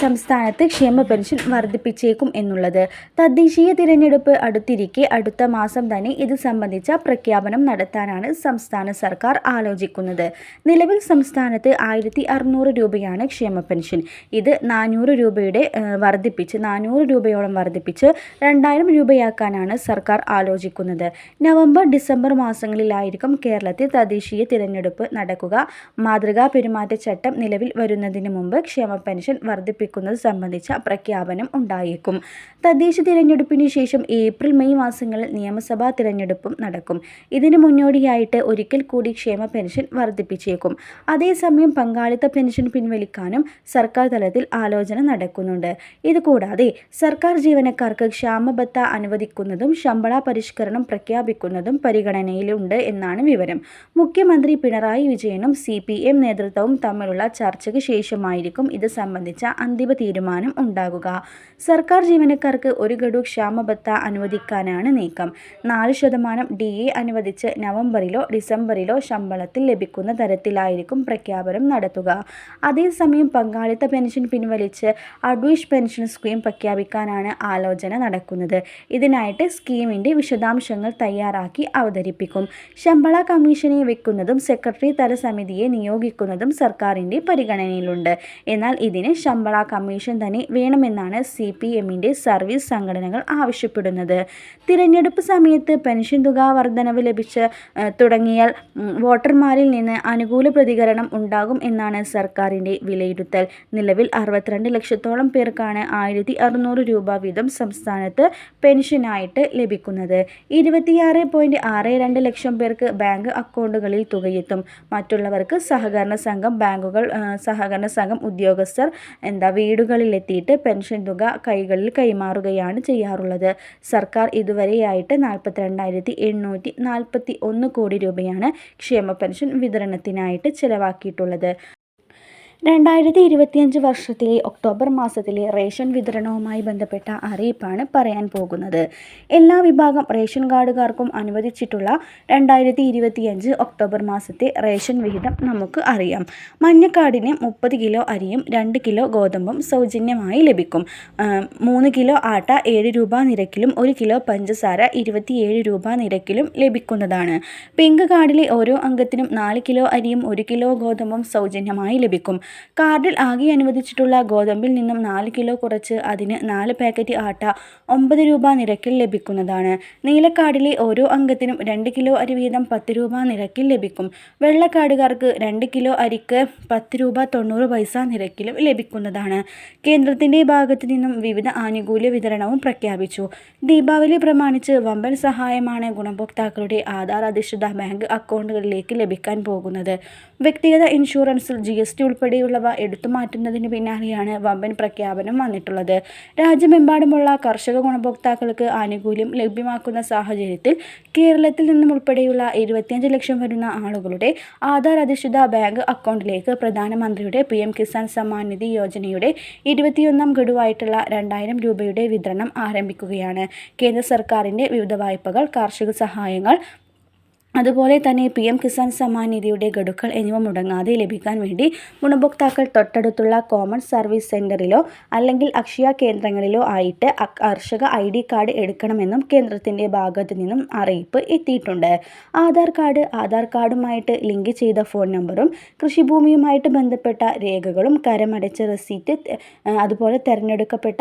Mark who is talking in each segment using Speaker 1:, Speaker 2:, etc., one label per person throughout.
Speaker 1: സംസ്ഥാനത്ത് ക്ഷേമ പെൻഷൻ വർദ്ധിപ്പിച്ചേക്കും എന്നുള്ളത്. തദ്ദേശീയ തിരഞ്ഞെടുപ്പ് അടുത്തിരിക്കെ അടുത്ത മാസം തന്നെ ഇത് സംബന്ധിച്ച പ്രഖ്യാപനം നടത്താനാണ് സംസ്ഥാന സർക്കാർ ആലോചിക്കുന്നത്. നിലവിൽ സംസ്ഥാനത്ത് ആയിരത്തി അറുന്നൂറ് രൂപയാണ് ക്ഷേമ പെൻഷൻ. ഇത് നാനൂറ് രൂപയുടെ വർദ്ധിപ്പിച്ച് നാനൂറ് രൂപയോളം വർദ്ധിപ്പിച്ച് രണ്ടായിരം രൂപയാക്കാനാണ് സർക്കാർ ആലോചിക്കുന്നത്. നവംബർ ഡിസംബർ മാസങ്ങളിലായിരിക്കും കേരളത്തിൽ തദ്ദേശീയ തിരഞ്ഞെടുപ്പ് നടക്കുക. മാതൃകാ പെരുമാറ്റച്ചട്ടം നിലവിൽ വരുന്നതിന് മുമ്പ് ക്ഷേമ പെൻഷൻ വർദ്ധിപ്പിക്കുന്നത് സംബന്ധിച്ച പ്രഖ്യാപനം ഉണ്ടായേക്കും. തദ്ദേശ തിരഞ്ഞെടുപ്പിന് ശേഷം ഏപ്രിൽ മെയ് മാസങ്ങളിൽ നിയമസഭാ തിരഞ്ഞെടുപ്പും നടക്കും. ഇതിന് മുന്നോടിയായിട്ട് ഒരിക്കൽ കൂടി ക്ഷേമ പെൻഷൻ വർദ്ധിപ്പിച്ചേക്കും. അതേസമയം പങ്കാളിത്ത പെൻഷൻ പിൻവലിക്കാനും സർക്കാർ തലത്തിൽ ആലോചന നടക്കുന്നുണ്ട്. ഇതുകൂടാതെ സർക്കാർ ജീവനക്കാർക്ക് ക്ഷാമബത്ത അനുവദിക്കുന്നതും ശമ്പള പരിഷ്കരണം പ്രഖ്യാപിക്കുന്നതും പരിഗണനയിലുണ്ട് എന്നാണ് വിവരം. മുഖ്യമന്ത്രി പിണറായി വിജയനും സി നേതൃത്വവും തമ്മിലുള്ള ചർച്ചയ്ക്ക് ശേഷമായിരിക്കും ഇത് സംബന്ധിച്ച അന്തിമ തീരുമാനം ഉണ്ടാകുക. സർക്കാർ ജീവനക്കാർക്ക് ഒരു ഗഡു ക്ഷാമബത്ത അനുവദിക്കാനാണ് നീക്കം. നാല് ശതമാനം ഡി എ അനുവദിച്ച് നവംബറിലോ ഡിസംബറിലോ ശമ്പളത്തിൽ ലഭിക്കുന്ന തരത്തിലായിരിക്കും പ്രഖ്യാപനം നടത്തുക. അതേസമയം പങ്കാളിത്ത പെൻഷൻ പിൻവലിച്ച് അഡ്വീഷ് പെൻഷൻ സ്കീം പ്രഖ്യാപിക്കാനാണ് ആലോചന നടക്കുന്നത്. ഇതിനായിട്ട് സ്കീമിന്റെ വിശദാംശങ്ങൾ തയ്യാറാക്കി അവതരിപ്പിക്കും. ശമ്പള കമ്മീഷനെ വെക്കുന്നതും സെക്രട്ടറി തല സമിതിയെ നിയോഗിക്കുന്നതും സർക്കാരിന്റെ പരിഗണനയിലുണ്ട്. എന്നാൽ ഇതിന് ശമ്പള കമ്മീഷൻ തന്നെ വേണമെന്നാണ് സി പി എമ്മിന്റെ സർവീസ് സംഘടനകൾ ആവശ്യപ്പെടുന്നത്. തിരഞ്ഞെടുപ്പ് സമയത്ത് പെൻഷൻ തുക വർധനവ് ലഭിച്ച് തുടങ്ങിയാൽ വോട്ടർമാരിൽ നിന്ന് അനുകൂല പ്രതികരണം ഉണ്ടാകും എന്നാണ് സർക്കാരിന്റെ വിലയിരുത്തൽ. നിലവിൽ അറുപത്തിരണ്ട് ലക്ഷത്തോളം പേർക്കാണ് ആയിരത്തി അറുന്നൂറ് രൂപ വീതം സംസ്ഥാനത്ത് പെൻഷനായിട്ട് ലഭിക്കുന്നത്. ഇരുപത്തിയാറ് പോയിന്റ് ആറ് രണ്ട് ലക്ഷം പേർക്ക് ബാങ്ക് അക്കൗണ്ടുകളിൽ തുകയെത്തും. മറ്റുള്ളവർക്ക് സഹകരണ സംഘം ബാങ്കുകൾ സഹകരണ സംഘം ഉദ്യോഗസ്ഥർ എന്താ വീടുകളിലെത്തിയിട്ട് പെൻഷൻ തുക കൈകളിൽ കൈമാറുകയാണ് ചെയ്യാറുള്ളത്. സർക്കാർ ഇതുവരെയായിട്ട് നാൽപ്പത്തിരണ്ടായിരത്തി എണ്ണൂറ്റി നാൽപ്പത്തി ഒന്ന് കോടി രൂപയാണ് ക്ഷേമ പെൻഷൻ വിതരണത്തിനായിട്ട് ചിലവാക്കിയിട്ടുള്ളത്. രണ്ടായിരത്തി ഇരുപത്തിയഞ്ച് വർഷത്തിലെ ഒക്ടോബർ മാസത്തിലെ റേഷൻ വിതരണവുമായി ബന്ധപ്പെട്ട അറിയിപ്പാണ് പറയാൻ പോകുന്നത്. എല്ലാ വിഭാഗം റേഷൻ കാർഡുകാർക്കും അനുവദിച്ചിട്ടുള്ള രണ്ടായിരത്തി ഇരുപത്തിയഞ്ച് ഒക്ടോബർ മാസത്തെ റേഷൻ വിഹിതം നമുക്ക് അറിയാം. മഞ്ഞക്കാടിന് മുപ്പത് കിലോ അരിയും രണ്ട് കിലോ ഗോതമ്പും സൗജന്യമായി ലഭിക്കും. മൂന്ന് കിലോ ആട്ട ഏഴ് രൂപ നിരക്കിലും ഒരു കിലോ പഞ്ചസാര ഇരുപത്തിയേഴ് രൂപ നിരക്കിലും ലഭിക്കുന്നതാണ്. പിങ്ക് കാർഡിലെ ഓരോ അംഗത്തിനും നാല് കിലോ അരിയും ഒരു കിലോ ഗോതമ്പും സൗജന്യമായി ലഭിക്കും. കാർഡിൽ ആകെ അനുവദിച്ചിട്ടുള്ള ഗോതമ്പിൽ നിന്നും നാല് കിലോ കുറച്ച് അതിന് നാല് പാക്കറ്റ് ആട്ട ഒമ്പത് രൂപ നിരക്കിൽ ലഭിക്കുന്നതാണ്. നീലക്കാർഡിലെ ഓരോ അംഗത്തിനും രണ്ട് കിലോ അരി വീതം പത്ത് രൂപ നിരക്കിൽ ലഭിക്കും. വെള്ളക്കാർഡുകാർക്ക് രണ്ട് കിലോ അരിക്ക് പത്ത് രൂപ തൊണ്ണൂറ് പൈസ നിരക്കിലും ലഭിക്കുന്നതാണ്. കേന്ദ്രത്തിന്റെ ഭാഗത്തു നിന്നും വിവിധ ആനുകൂല്യ വിതരണവും പ്രഖ്യാപിച്ചു. ദീപാവലി പ്രമാണിച്ച് വമ്പൻ സഹായമാണ് ഗുണഭോക്താക്കളുടെ ആധാർ അധിഷ്ഠിത ബാങ്ക് അക്കൗണ്ടുകളിലേക്ക് ലഭിക്കാൻ പോകുന്നത്. വ്യക്തിഗത ഇൻഷുറൻസിൽ ജി എസ് ടി ഉൾപ്പെടെയുള്ളവ എടുത്തുമാറ്റുന്നതിന് പിന്നാലെയാണ് വമ്പൻ പ്രഖ്യാപനം വന്നിട്ടുള്ളത്. രാജ്യമെമ്പാടുമുള്ള കർഷക ഗുണഭോക്താക്കൾക്ക് ആനുകൂല്യം ലഭ്യമാക്കുന്ന സാഹചര്യത്തിൽ കേരളത്തിൽ നിന്നും ഉൾപ്പെടെയുള്ള ഇരുപത്തിയഞ്ച് ലക്ഷം വരുന്ന ആളുകളുടെ ആധാർ അധിഷ്ഠിത ബാങ്ക് അക്കൗണ്ടിലേക്ക് പ്രധാനമന്ത്രിയുടെ പി എം കിസാൻ സമ്മാൻ നിധി യോജനയുടെ ഇരുപത്തിയൊന്നാം ഗഡുവായിട്ടുള്ള രണ്ടായിരം രൂപയുടെ വിതരണം ആരംഭിക്കുകയാണ്. കേന്ദ്ര സർക്കാരിന്റെ വിവിധ വായ്പകൾ കാർഷിക സഹായങ്ങൾ അതുപോലെ തന്നെ പി എം കിസാൻ സമ്മാൻ നിധിയുടെ ഗഡുക്കൾ എന്നിവ മുടങ്ങാതെ ലഭിക്കാൻ വേണ്ടി ഗുണഭോക്താക്കൾ തൊട്ടടുത്തുള്ള കോമൺ സർവീസ് സെന്ററിലോ അല്ലെങ്കിൽ അക്ഷയ കേന്ദ്രങ്ങളിലോ ആയിട്ട് കർഷക ഐ ഡി കാർഡ് എടുക്കണമെന്നും കേന്ദ്രത്തിന്റെ ഭാഗത്തു നിന്നും അറിയിപ്പ് എത്തിയിട്ടുണ്ട്. ആധാർ കാർഡ് ആധാർ കാർഡുമായിട്ട് ലിങ്ക് ചെയ്ത ഫോൺ നമ്പറും കൃഷിഭൂമിയുമായിട്ട് ബന്ധപ്പെട്ട രേഖകളും കരമടച്ച റെസീറ്റ് അതുപോലെ തിരഞ്ഞെടുക്കപ്പെട്ട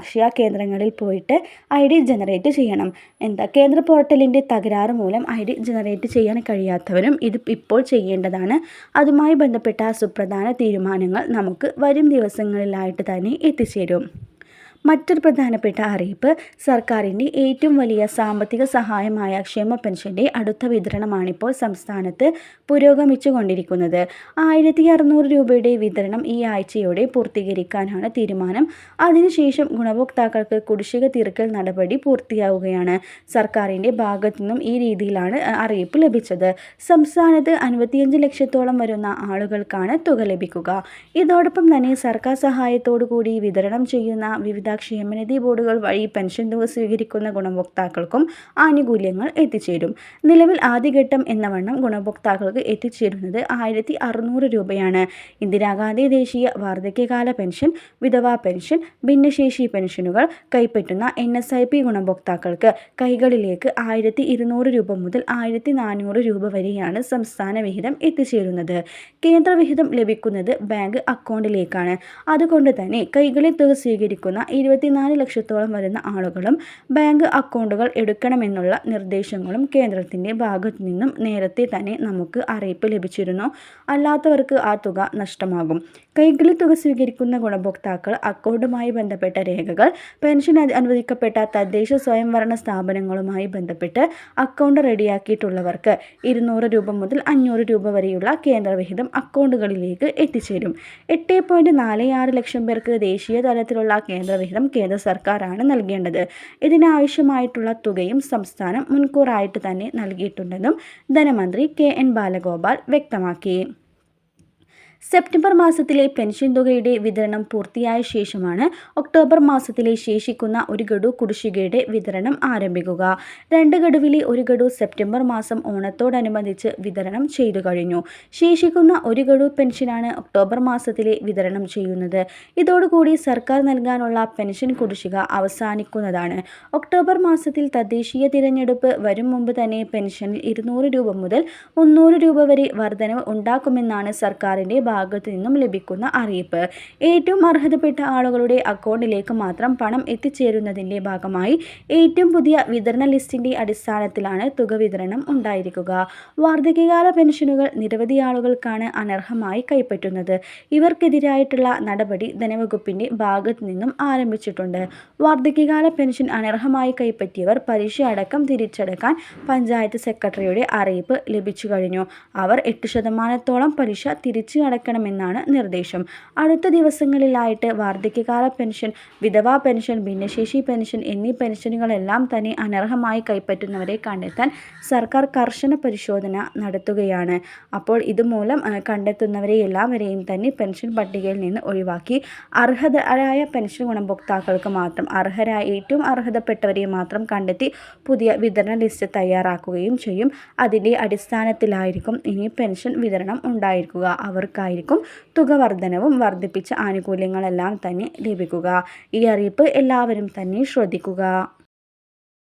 Speaker 1: അക്ഷയ കേന്ദ്രങ്ങളിൽ പോയിട്ട് ഐ ഡി ജനറേറ്റ് ചെയ്യണം. എന്താ കേന്ദ്ര പോർട്ടലിന്റെ തകരാറ് മൂലം ഐ ഡി ജനറേറ്റ് ചെയ്യാൻ കഴിയാത്തവരും ഇത് ഇപ്പോൾ ചെയ്യേണ്ടതാണ്. അതുമായി ബന്ധപ്പെട്ട സുപ്രധാന തീരുമാനങ്ങൾ നമുക്ക് വരും ദിവസങ്ങളിലായിട്ട് തന്നെ എത്തിച്ചേരും. മറ്റൊരു പ്രധാനപ്പെട്ട അറിയിപ്പ് സർക്കാരിന്റെ ഏറ്റവും വലിയ സാമ്പത്തിക സഹായമായ ക്ഷേമ പെൻഷന്റെ അടുത്ത വിതരണമാണിപ്പോൾ സംസ്ഥാനത്ത് പുരോഗമിച്ചു കൊണ്ടിരിക്കുന്നത് ആയിരത്തി അറുന്നൂറ് രൂപയുടെ വിതരണം ഈ ആഴ്ചയോടെ പൂർത്തീകരിക്കാനാണ് തീരുമാനം. അതിനുശേഷം ഗുണഭോക്താക്കൾക്ക് കുടിശ്ശിക തീർക്കൽ നടപടി പൂർത്തിയാവുകയാണ്. സർക്കാരിന്റെ ഭാഗത്തു നിന്നും ഈ രീതിയിലാണ് അറിയിപ്പ് ലഭിച്ചത്. സംസ്ഥാനത്ത് അൻപത്തിയഞ്ച് ലക്ഷത്തോളം വരുന്ന ആളുകൾക്കാണ് തുക ലഭിക്കുക. ഇതോടൊപ്പം തന്നെ സർക്കാർ സഹായത്തോടു കൂടി വിതരണം ചെയ്യുന്ന വിവിധ ക്ഷേമനിധി ബോർഡുകൾ വഴി പെൻഷൻ തുക സ്വീകരിക്കുന്ന ഗുണഭോക്താക്കൾക്കും ആനുകൂല്യങ്ങൾ എത്തിച്ചേരും. നിലവിൽ ആദ്യഘട്ടം എന്ന വണ്ണം ഗുണഭോക്താക്കൾക്ക് എത്തിച്ചേരുന്നത് ആയിരത്തി അറുന്നൂറ് രൂപയാണ്. ഇന്ദിരാഗാന്ധി ദേശീയ വാർദ്ധക്യകാല പെൻഷൻ വിധവാ പെൻഷൻ ഭിന്നശേഷി പെൻഷനുകൾ കൈപ്പറ്റുന്ന എൻ എസ് ഐ പി ഗുണഭോക്താക്കൾക്ക് കൈകളിലേക്ക് ആയിരത്തി ഇരുന്നൂറ് രൂപ മുതൽ ആയിരത്തി നാനൂറ് രൂപ വരെയാണ് സംസ്ഥാന വിഹിതം എത്തിച്ചേരുന്നത്. കേന്ദ്ര വിഹിതം ലഭിക്കുന്നത് ബാങ്ക് അക്കൗണ്ടിലേക്കാണ്. അതുകൊണ്ട് തന്നെ കൈകളിൽ തുക സ്വീകരിക്കുന്ന ഇരുപത്തിനാല് ലക്ഷത്തോളം വരുന്ന ആളുകളും ബാങ്ക് അക്കൗണ്ടുകൾ എടുക്കണമെന്നുള്ള നിർദ്ദേശങ്ങളും കേന്ദ്രത്തിന്റെ ഭാഗത്തു നിന്നും നേരത്തെ തന്നെ നമുക്ക് അറിയിപ്പ് ലഭിച്ചിരുന്നു. അല്ലാത്തവർക്ക് ആ തുക നഷ്ടമാകും. കൈകളിൽ തുക സ്വീകരിക്കുന്ന ഗുണഭോക്താക്കൾ അക്കൗണ്ടുമായി ബന്ധപ്പെട്ട രേഖകൾ പെൻഷൻ അനുവദിക്കപ്പെട്ട തദ്ദേശ സ്വയംഭരണ സ്ഥാപനങ്ങളുമായി ബന്ധപ്പെട്ട് അക്കൗണ്ട് റെഡിയാക്കിയിട്ടുള്ളവർക്ക് ഇരുന്നൂറ് രൂപ മുതൽ അഞ്ഞൂറ് രൂപ വരെയുള്ള കേന്ദ്രവിഹിതം അക്കൗണ്ടുകളിലേക്ക് എത്തിച്ചേരും. എട്ട് ലക്ഷം പേർക്ക് ദേശീയ തലത്തിലുള്ള കേന്ദ്ര വിഹിതം കേന്ദ്ര സർക്കാരാണ് നൽകേണ്ടത്. ഇതിനാവശ്യമായിട്ടുള്ള തുകയും സംസ്ഥാനം മുൻകൂറായിട്ട് തന്നെ നൽകിയിട്ടുണ്ടെന്നും ധനമന്ത്രി കെ എൻ ബാലഗോപാൽ വ്യക്തമാക്കി. സെപ്റ്റംബർ മാസത്തിലെ പെൻഷൻ തുകയുടെ വിതരണം പൂർത്തിയായ ശേഷമാണ് ഒക്ടോബർ മാസത്തിലെ ശേഷിക്കുന്ന ഒരു ഗഡു കുടിശ്ശികയുടെ വിതരണം ആരംഭിക്കുക. രണ്ട് ഗഡുവിലെ ഒരു ഗഡു സെപ്റ്റംബർ മാസം ഓണത്തോടനുബന്ധിച്ച് വിതരണം ചെയ്തു കഴിഞ്ഞു. ശേഷിക്കുന്ന ഒരു ഗഡു പെൻഷനാണ് ഒക്ടോബർ മാസത്തിലെ വിതരണം ചെയ്യുന്നത്. ഇതോടുകൂടി സർക്കാർ നൽകാനുള്ള പെൻഷൻ കുടിശ്ശിക അവസാനിക്കുന്നതാണ്. ഒക്ടോബർ മാസത്തിൽ തദ്ദേശീയ തിരഞ്ഞെടുപ്പ് വരും മുമ്പ് തന്നെ പെൻഷനിൽ ഇരുന്നൂറ് രൂപ മുതൽ മുന്നൂറ് രൂപ വരെ വർധനവ് ഉണ്ടാക്കുമെന്നാണ് സർക്കാരിന്റെ ഭാഗത്തു നിന്നും ലഭിക്കുന്ന അറിയിപ്പ്. ഏറ്റവും അർഹതപ്പെട്ട ആളുകളുടെ അക്കൗണ്ടിലേക്ക് മാത്രം പണം എത്തിച്ചേരുന്നതിന്റെ ഭാഗമായി ഏറ്റവും പുതിയ വിതരണ ലിസ്റ്റിന്റെ അടിസ്ഥാനത്തിലാണ് തുക വിതരണം ഉണ്ടായിരിക്കുക. വാർദ്ധക്യകാല പെൻഷനുകൾ നിരവധി ആളുകൾക്കാണ് അനർഹമായി കൈപ്പറ്റുന്നത്. ഇവർക്കെതിരായിട്ടുള്ള നടപടി ധനവകുപ്പിന്റെ ഭാഗത്തു നിന്നും ആരംഭിച്ചിട്ടുണ്ട്. വാർദ്ധക്യകാല പെൻഷൻ അനർഹമായി കൈപ്പറ്റിയവർ പലിശ അടക്കം തിരിച്ചടക്കാൻ പഞ്ചായത്ത് സെക്രട്ടറിയുടെ അറിയിപ്പ് ലഭിച്ചു കഴിഞ്ഞു. അവർ എട്ട് ശതമാനത്തോളം പലിശ തിരിച്ചു അടക്കണമെന്നാണ് നിർദ്ദേശം. അടുത്ത ദിവസങ്ങളിലായിട്ട് വാർദ്ധക്യകാല പെൻഷൻ വിധവാ പെൻഷൻ ഭിന്നശേഷി പെൻഷൻ എന്നീ പെൻഷനുകളെല്ലാം തന്നെ അനർഹമായി കൈപ്പറ്റുന്നവരെ കണ്ടെത്താൻ സർക്കാർ കർശന പരിശോധന നടത്തുകയാണ്. അപ്പോൾ ഇതുമൂലം കണ്ടെത്തുന്നവരെ എല്ലാവരെയും തന്നെ പെൻഷൻ പട്ടികയിൽ നിന്ന് ഒഴിവാക്കി. അർഹതരായ പെൻഷൻ ഗുണഭോക്താക്കൾക്ക് മാത്രം അർഹരായ ഏറ്റവും അർഹതപ്പെട്ടവരെ മാത്രം കണ്ടെത്തി പുതിയ വിതരണ ലിസ്റ്റ് തയ്യാറാക്കുകയും ചെയ്യും. അതിന്റെ അടിസ്ഥാനത്തിലായിരിക്കും ഇനി പെൻഷൻ വിതരണം ഉണ്ടായിരിക്കുക. അവർക്കായിരിക്കും തുക വർധനവും വർദ്ധിപ്പിച്ച ആനുകൂല്യങ്ങളെല്ലാം തന്നെ ലഭിക്കുക. ഈ അറിയിപ്പ് എല്ലാവരും തന്നെ ശ്രദ്ധിക്കുക.